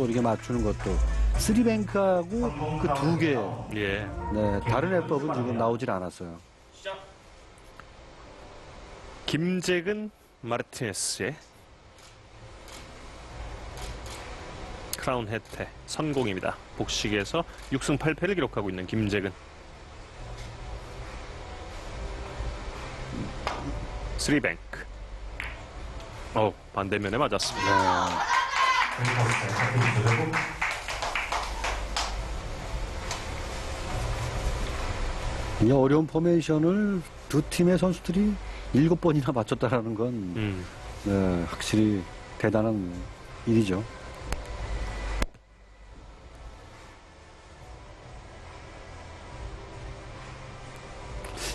또 이렇게 맞추는 것도 쓰리뱅크하고 그 두 개, 예. 네, 다른 해법은 지금 나오질 않았어요. 김재근 마르티네스의 크라운 혜태 선공입니다. 복식에서 6승 8패를 기록하고 있는 김재근. 스리뱅크. 어 반대면에 맞았습니다. 이 어려운 포메이션을 두 팀의 선수들이 일곱 번이나 맞췄다라는 건 음, 네, 확실히 대단한 일이죠.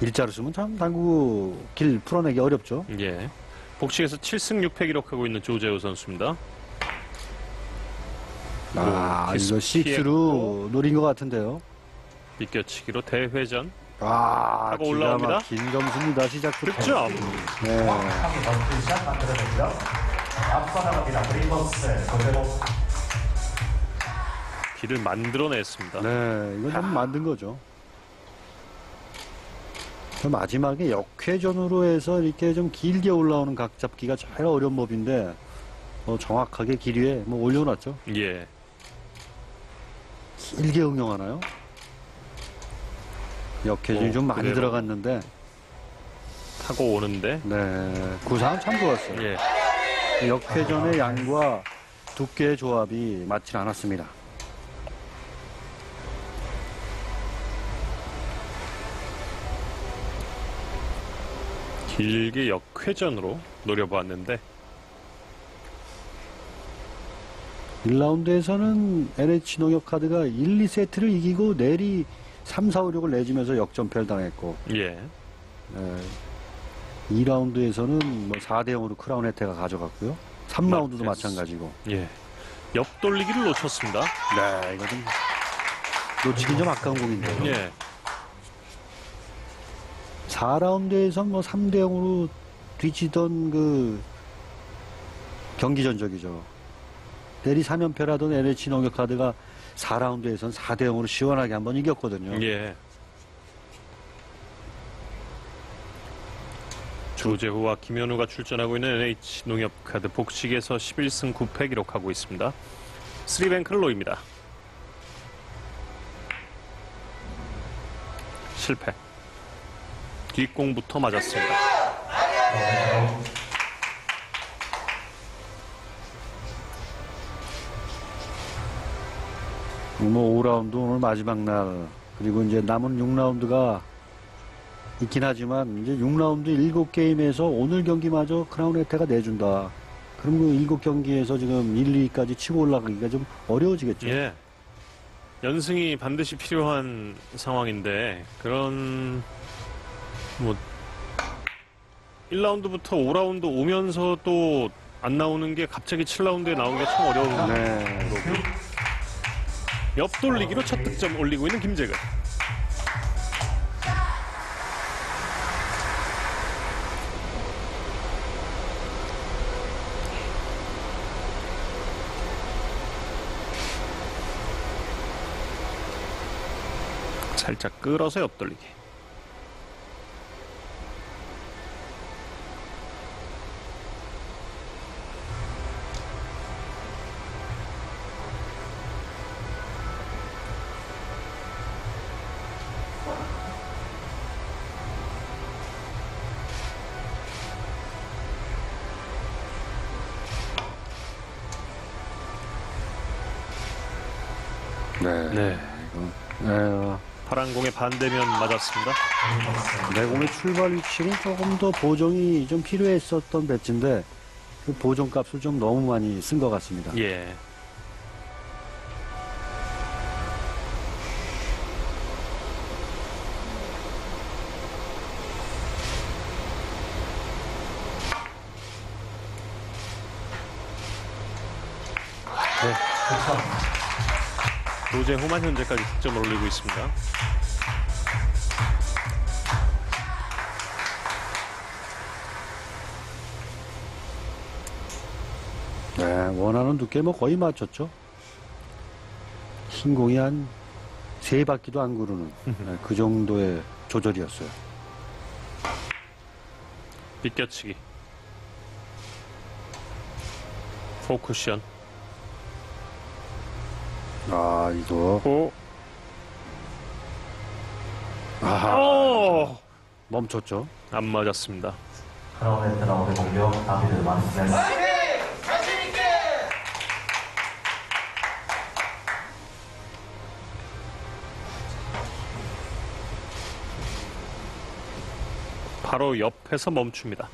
일자로 쓰면 참 당구 길 풀어내기 어렵죠. 예. 복식에서 7승 6패 기록하고 있는 조재호 선수입니다. 아, 키스 이거 식스로 노린 것 같은데요. 비껴치기로 대회전 아, 하고 올라옵니다. 막힌 점수입니다. 시작부터. 득점. 네. 정확하게. 앞서 나갑니다. 길을 만들어냈습니다. 네, 이건 좀 만든 거죠. 저 마지막에 역회전으로 해서 이렇게 좀 길게 올라오는 각 잡기가 제일 어려운 법인데, 어, 정확하게 길 위에 뭐 올려놨죠. 예. 길게 응용하나요? 역회전이 오, 좀 많이 그대로. 들어갔는데, 타고 오는데 네, 구상은 참 좋았어요. 예. 역회전의 양과 두께의 조합이 맞질 않았습니다. 길게 역회전으로 노려보았는데 1라운드에서는 NH 농협 카드가 1, 2세트를 이기고 내리 3, 4, 5, 6을 내주면서 역전패를 당했고 예. 2라운드에서는 뭐 4대 0으로 크라운 혜태가 가져갔고요. 3라운드도 마티네스. 마찬가지고. 예. 옆돌리기를 놓쳤습니다. 네, 이거 좀 놓치기 좀 아까운 공인데요. 예. 4라운드에서 뭐 3대 0으로 뒤지던 그 경기 전적이죠. 내리 3연패라던 NH 농협 카드가 4라운드에선 4대 0으로 시원하게 한번 이겼거든요. 예. 조재호와 김현우가 출전하고 있는 NH 농협 카드 복식에서 11승 9패 기록하고 있습니다. 스리뱅크를 놓입니다. 실패. 뒷공부터 맞았습니다. 뭐 5라운드 오늘 마지막 날 그리고 이제 남은 6라운드가 있긴 하지만 이제 6라운드 7게임에서 오늘 경기마저 크라운 혜태가 내준다. 그럼 그 7경기에서 지금 1, 2위까지 치고 올라가기가 좀 어려워지겠죠. 예. 연승이 반드시 필요한 상황인데 그런 뭐 1라운드부터 5라운드 오면서 또 안 나오는 게 갑자기 7라운드에 나오기가 참 어려운 네. 옆돌리기로 첫 득점 올리고 있는 김재근. 살짝 끌어서 옆돌리기. 네. 네. 네. 어, 파란 공의 반대면 맞았습니다. 내 공의 출발 위치는 조금 더 보정이 좀 필요했었던 배치인데 그 보정 값을 좀 너무 많이 쓴 것 같습니다. 예. 호만 현재까지 득점을 올리고 있습니다. 네, 원하는 두께 뭐 거의 맞췄죠. 흰 공이 한 세 바퀴도 안 구르는 네, 그 정도의 조절이었어요. 빗겨치기. 포쿠션. 아, 이거. 오. 아, 오! 멈췄죠. 안 맞았습니다. 크라운 공격 다비드. 바로 옆에서 멈춥니다.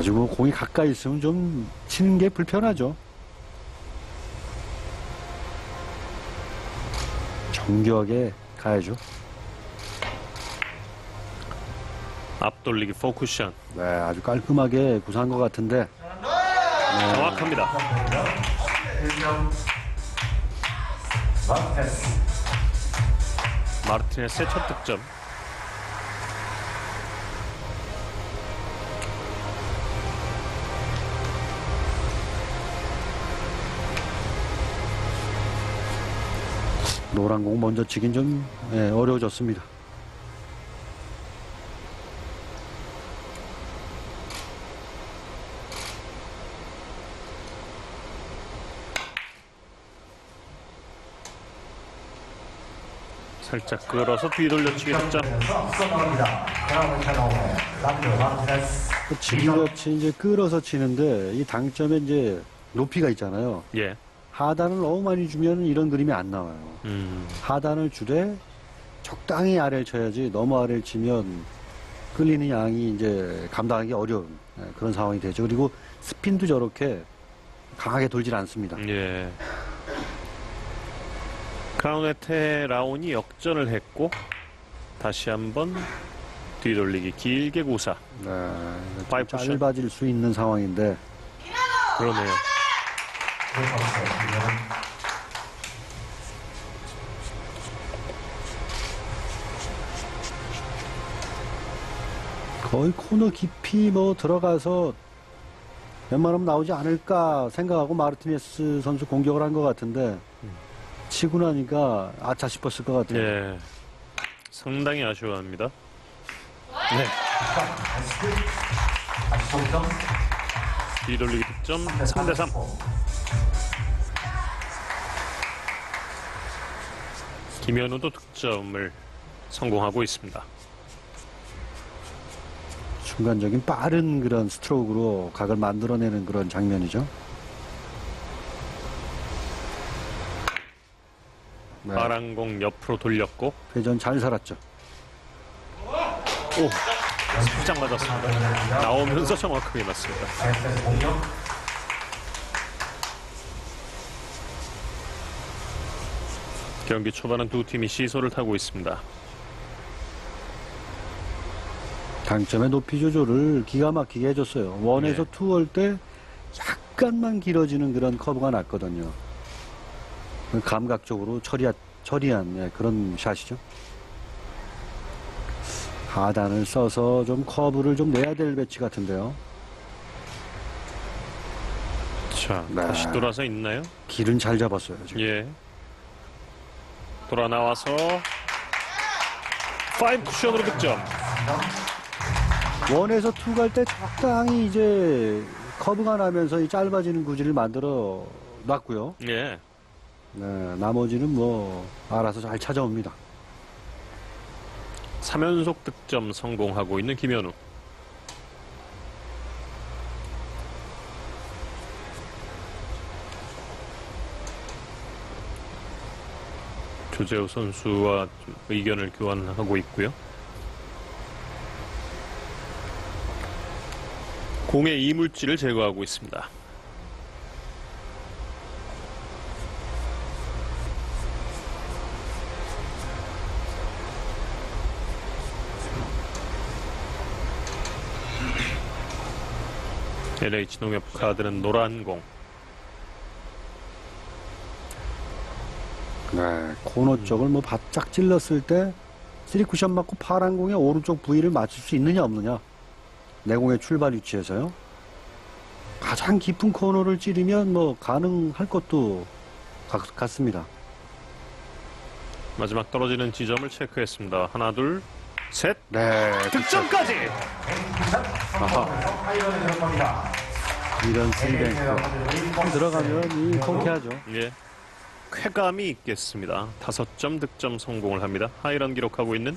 아주 뭐 공이 가까이 있으면 좀 치는 게 불편하죠. 정교하게 가야죠. 앞돌리기 포쿠션. 네, 아주 깔끔하게 구사한 것 같은데 정확합니다. 1점 마르티네스. 마르티네스의 첫 득점. 노란 공 먼저 치긴 좀 예, 어려워졌습니다. 살짝 끌어서 뒤돌려치기 득점. 그 지금 같이 이제 끌어서 치는데 이 당점에 이제 높이가 있잖아요. 예. 하단을 너무 많이 주면 이런 그림이 안 나와요. 음. 하단을 주되 적당히 아래를 쳐야지 너무 아래를 치면 끌리는 양이 이제 감당하기 어려운 예, 그런 상황이 되죠. 그리고 스핀도 저렇게 강하게 돌질 않습니다. 예. 크라운에테 라온이 역전을 했고 다시 한번 뒤돌리기 길게 구사. 네. 짧아질 수 있는 상황인데 그러네요. 거의 코너 깊이 뭐 들어가서 웬만하면 나오지 않을까 생각하고 마르티네스 선수 공격을 한 것 같은데 치고 나니까 아차 싶었을 것 같아요. 예. 상당히 아쉬워합니다. 네. 다시 동점 뒤돌리기 득점 3대 3. 김현우도 득점을 성공하고 있습니다. 순간적인 빠른 그런 스트로크로 각을 만들어내는 그런 장면이죠. 네, 파란공 옆으로 돌렸고 회전 잘 살았죠. 오 살짝 맞았습니다. 나오면서 정확하게 맞습니다. SS 공격 경기 초반은 두 팀이 시소를 타고 있습니다. 당점의 높이 조절을 기가 막히게 해줬어요. 원에서 네. 투할때 약간만 길어지는 그런 커브가 났거든요. 감각적으로 처리한, 처리한 예, 그런 샷이죠. 하단을 써서 좀 커브를 좀 내야 될 배치 같은데요. 자 네. 다시 돌아서 있나요? 길은 잘 잡았어요. 지금. 예. 돌아 나와서 파이브 쿠션으로 득점. 원에서 투 갈 때 적당히 이제 커브가 나면서 이 짧아지는 구질을 만들어 놨고요. 예. 네, 나머지는 뭐 알아서 잘 찾아옵니다. 3연속 득점 성공하고 있는 김현우. 조재호 선수와 좀 의견을 교환하고 있고요. 공의 이물질을 제거하고 있습니다. LH 농협 카드는 노란 공. 네, 코너 쪽을 뭐 바짝 찔렀을 때 쓰리 쿠션 맞고 파란 공의 오른쪽 부위를 맞출 수 있느냐 없느냐 내공의 출발 위치에서요. 가장 깊은 코너를 찌르면 뭐 가능할 것도 같, 같습니다. 마지막 떨어지는 지점을 체크했습니다. 하나, 둘, 셋. 네, 득점까지! 들어갑니다. 이런 스리뱅크 들어가면 이 통쾌하죠. 예. 쾌감이 있겠습니다. 다섯 점 득점 성공을 합니다. 하이런 기록하고 있는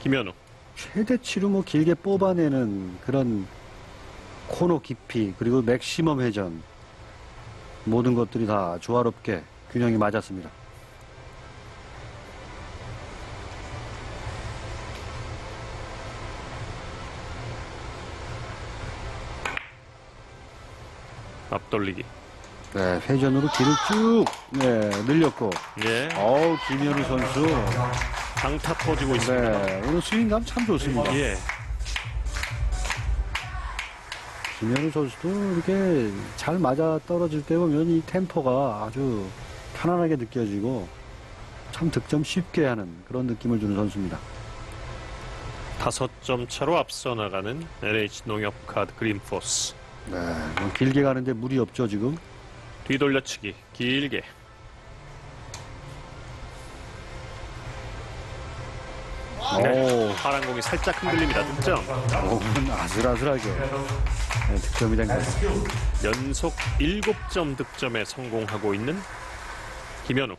김현우. 최대치로 뭐 길게 뽑아내는 그런 코너 깊이 그리고 맥시멈 회전 모든 것들이 다 조화롭게 균형이 맞았습니다. 앞돌리기. 네, 회전으로 길을 쭉 네, 늘렸고 예. 어우 김현우 선수 강타 터지고 있습니다. 네, 오늘 스윙감 참 좋습니다. 예. 김현우 선수도 이렇게 잘 맞아 떨어질 때 보면 이 템포가 아주 편안하게 느껴지고 참 득점 쉽게 하는 그런 느낌을 주는 선수입니다. 다섯 점 차로 앞서 나가는 LH 농협카드 그린포스. 네, 뭐 길게 가는데 무리 없죠 지금. 뒤돌려치기 길게. 네. 오, 파란 공이 살짝 흔들립니다. 득점. 공은 아슬아슬하게 네, 득점이 된 거죠. 연속 7점 득점에 성공하고 있는 김현우.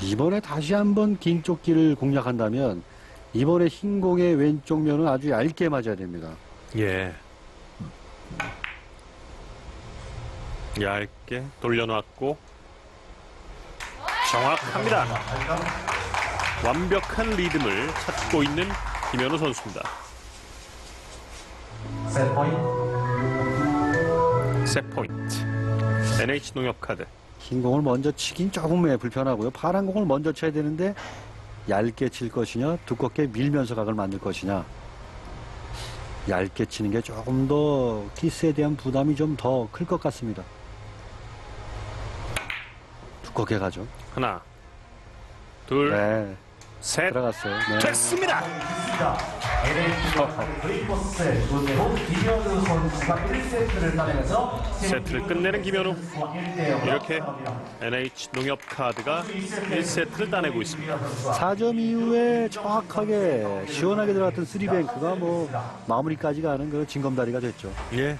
이번에 다시 한번 긴 쪽기를 공략한다면 이번에 흰 공의 왼쪽 면은 아주 얇게 맞아야 됩니다. 예. 얇게 돌려놨고 정확합니다. 완벽한 리듬을 찾고 있는 김현우 선수입니다. 셋 포인트. 세 포인트. NH 농협 카드. 흰 공을 먼저 치긴 조금 예, 불편하고요. 파란 공을 먼저 쳐야 되는데 얇게 칠 것이냐, 두껍게 밀면서 각을 만들 것이냐. 얇게 치는 게 조금 더 키스에 대한 부담이 좀 더 클 것 같습니다. 두껍게 가죠. 하나, 둘, 네, 셋. 들어갔어요. 네. 됐습니다. LH 그린포스의 조재호 김현우 선수가 1세트를 따내면서 세트를 끝내는 김현우. 1대0 이렇게 NH 농협카드가 1세트를 따내고 있습니다. 4점 이후에 정확하게 시원하게 들어갔던 쓰리뱅크가 뭐 마무리까지 가는 그런 징검다리가 됐죠. 예.